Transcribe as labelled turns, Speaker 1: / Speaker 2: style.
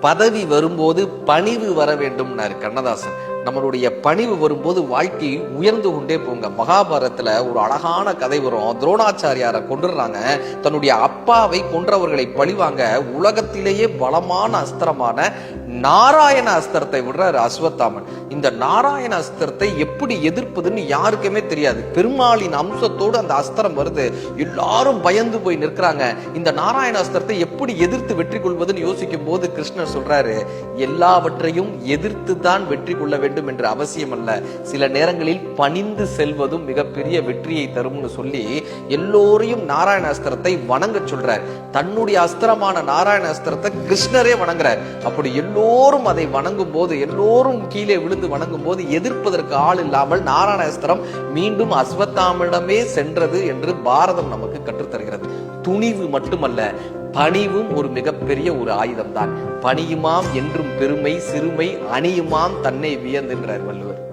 Speaker 1: பதவி வரும்போது பணிவு வர வேண்டும்னாரு கண்ணதாசன். நம்மளுடைய பணிவு வரும்போது வாழ்க்கை உயர்ந்து கொண்டே போங்க. மகாபாரத்தில் ஒரு அழகான கதை வரும். துரோணாச்சாரியாரை கொண்டுடுறாங்க தன்னுடைய அப்பாவை கொன்றவர்களை பழிவாங்க. உலகத்திலேயே பலமான அஸ்திரமான நாராயண அஸ்திரத்தை விடுறாரு அஸ்வத்தாமன். இந்த நாராயண அஸ்திரத்தை எப்படி எதிர்ப்பதுன்னு யாருக்குமே தெரியாது. பெருமாளின் அம்சத்தோடு அந்த அஸ்திரம் வருது. எல்லாரும் பயந்து போய் நிற்கிறாங்க. இந்த நாராயண அஸ்திரத்தை எப்படி எதிர்த்து வெற்றி கொள்வதுன்னு யோசிக்கும் போது கிருஷ்ணர் சொல்றாரு எல்லாவற்றையும் எதிர்த்து தான் வெற்றி கொள்ள வேண்டும் என்று அவசியம் அல்ல. சில நேரங்களில் பணிந்து செல்வதும் மிகப்பெரிய வெற்றியை தரும்னு சொல்லி எல்லோரையும் நாராயண அஸ்திரத்தை வணங்க சொல்றார். தன்னுடைய அஸ்திரமான நாராயண அஸ்திரத்தை கிருஷ்ணரே வணங்குறார். அப்படி எல்லோரும் அதை வணங்கும் போது எல்லோரும் கீழே விழுந்து வணங்கும் போது எதிர்ப்பதற்கு ஆள் இல்லாமல் நாராயணஸ்திரம் மீண்டும் அஸ்வத்தாமிடமே சென்றது என்று பாரதம் நமக்கு கற்றுத்தருகிறது. துணிவு மட்டுமல்ல பணிவும் ஒரு மிகப்பெரிய ஒரு ஆயுதம்தான். பணியுமாம் என்றும் பெருமை சிறுமை அணியுமாம் தன்னை வியந்துன்றார் வள்ளுவர்.